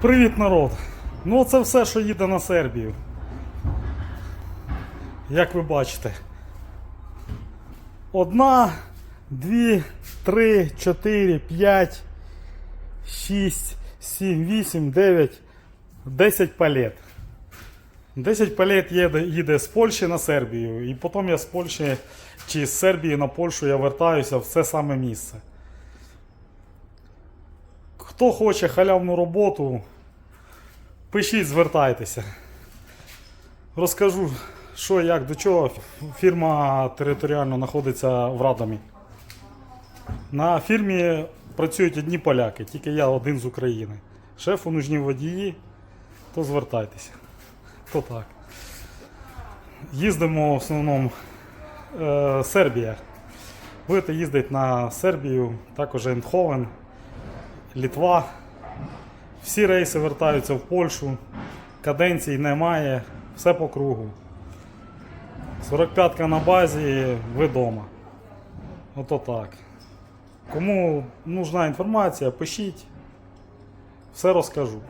Привіт, народ! Ну, це все, що їде на Сербію. Як ви бачите. Одна, дві, три, чотири, п'ять, шість, сім, вісім, дев'ять, десять палет. 10 палет їде, їде з Польщі на Сербію, і потім я з Польщі чи з Сербії на Польщу я вертаюся в це саме місце. Хто хоче халявну роботу, пишіть, звертайтеся. Розкажу, що, як, до чого. Фірма територіально знаходиться в Радомі. На фірмі працюють одні поляки, тільки я один з України. Шефу нужні водії, то звертайтеся. То так. Їздимо в основному е, Сербія. Будете їздити на Сербію, також Ендховен, Літва. Всі рейси вертаються в Польщу. Каденцій немає, все по кругу. 45-ка на базі, ви вдома. Ото так. Кому нужна інформація, пишіть. Все розкажу.